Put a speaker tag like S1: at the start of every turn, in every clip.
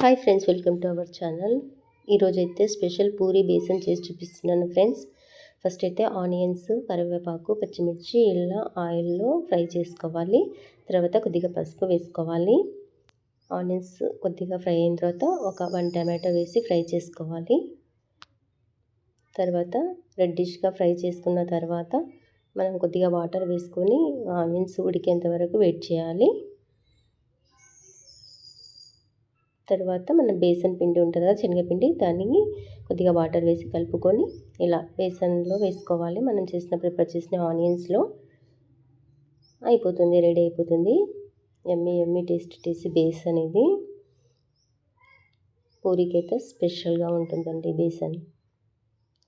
S1: Hi friends welcome to our channel ఈరోజు అయితే special puri besan చేసి చూపిస్తున్నాను ఫ్రెండ్స్ ఫస్ట్ అయితే ఆనియన్స్ కరివేపాకు పచ్చిమిర్చి ఇలా ఆయిల్లో ఫ్రై చేసుకోవాలి. తర్వాత కొద్దిగా పసుపు వేసుకోవాలి. ఆనియన్స్ కొద్దిగా ఫ్రై అయిన తర్వాత ఒక వన్ టమాటో వేసి ఫ్రై చేసుకోవాలి. తర్వాత రెడ్డిష్గా ఫ్రై చేసుకున్న తర్వాత మనం కొద్దిగా వాటర్ వేసుకొని ఆనియన్స్ ఉడికేంత వరకు వెయిట్ చేయాలి. తర్వాత మన బేసన్ పిండి ఉంటుంది కదా శనగపిండి దాన్ని కొద్దిగా వాటర్ వేసి కలుపుకొని ఇలా బేసన్లో వేసుకోవాలి. మనం చేసిన ప్రిపేర్ చేసిన ఆనియన్స్లో అయిపోతుంది రెడీ అయిపోతుంది. ఎమ్మి ఎమ్మి టేస్ట్ టేస్ట్ బేస్ అనేది పూరికి అయితే స్పెషల్గా ఉంటుందండి బేసన్.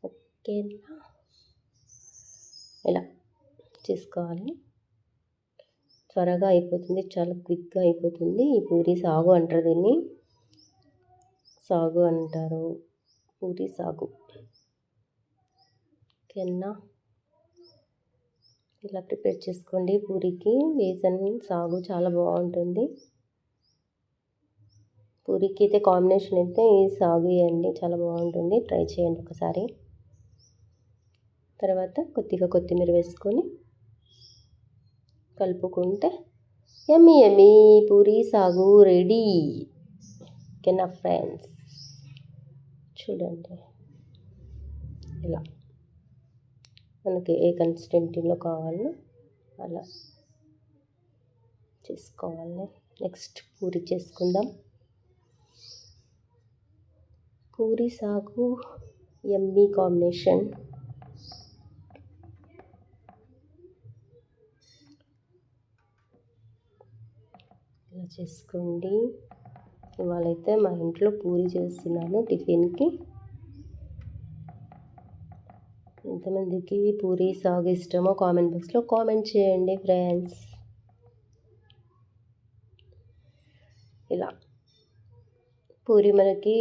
S1: ఓకే ఇలా చేసుకోవాలి. త్వరగా అయిపోతుంది చాలా క్విక్గా అయిపోతుంది. ఈ పూరి సాగు అంటారు దీన్ని. సాగు అంటారు. పూరి సాగు. ఓకేనా? ఇలా ప్రిపేర్ చేసుకోండి. పూరికి బేసన్ సాగు చాలా బాగుంటుంది. పూరికి అయితే కాంబినేషన్ అయితే ఈ సాగు వేయండి చాలా బాగుంటుంది. ట్రై చేయండి ఒకసారి. తర్వాత కొద్దిగా కొత్తిమీర వేసుకొని కలుపుకుంటే ఎమ్మి ఎమ్మి పూరి సాగు రెడీ. ఓకేనా ఫ్రెండ్స్? చూడండి. ఇలా. మనకి ఏ కన్సిస్టెంటీలో కావాలో అలా చేసుకోవాలి. నెక్స్ట్ పూరి చేసుకుందాం. పూరి సాగు ఎమ్మీ కాంబినేషన్ ఇలా చేసుకోండి. ఇవాళైతే మా ఇంట్లో పూరి చేస్తున్నాను టిఫిన్కి. ఎంతమందికి పూరి సాగు ఇష్టమో కామెంట్ బాక్స్లో కామెంట్ చేయండి ఫ్రెండ్స్. ఇలా పూరి మనకి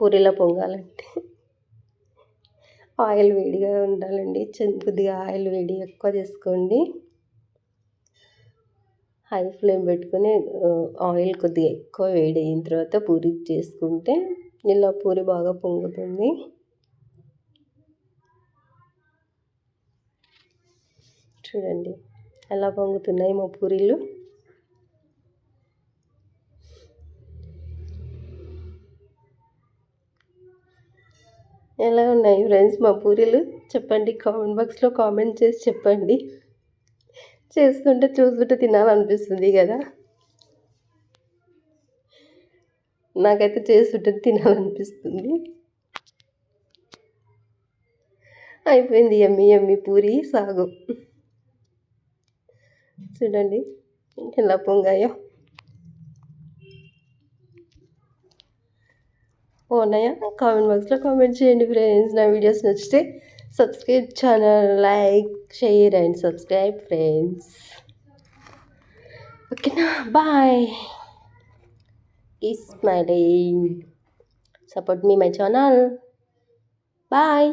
S1: పూరిలో పొంగాలంటే ఆయిల్ వేడిగా ఉండాలండి. కొద్దిగా ఆయిల్ వేడి ఎక్కువ చేసుకోండి. హై ఫ్లేమ్ పెట్టుకొని ఆయిల్ కొద్దిగా ఎక్కువ వేడి అయిన తర్వాత పూరి చేసుకుంటే ఇలా పూరి బాగా పొంగుతుంది. చూడండి ఎలా పొంగుతున్నాయి మా పూరీలు. ఎలా ఉన్నాయి ఫ్రెండ్స్ మా పూరీలు? చెప్పండి కామెంట్ బాక్స్లో కామెంట్ చేసి చెప్పండి. చేస్తుంటే చూస్తుంటే తినాలనిపిస్తుంది కదా. నాకైతే చేస్తుంటే తినాలనిపిస్తుంది. అయిపోయింది ఎమ్మి ఎమ్మి పూరి సాగు. చూడండి ఎలా పొంగాయో. బాగున్నాయా? కామెంట్ బాక్స్లో కామెంట్ చేయండి ఫ్రెండ్స్. నా వీడియోస్ నచ్చితే subscribe channel like share and subscribe friends ఓకేనా బాయ్ ఈ smiling support me my channel bye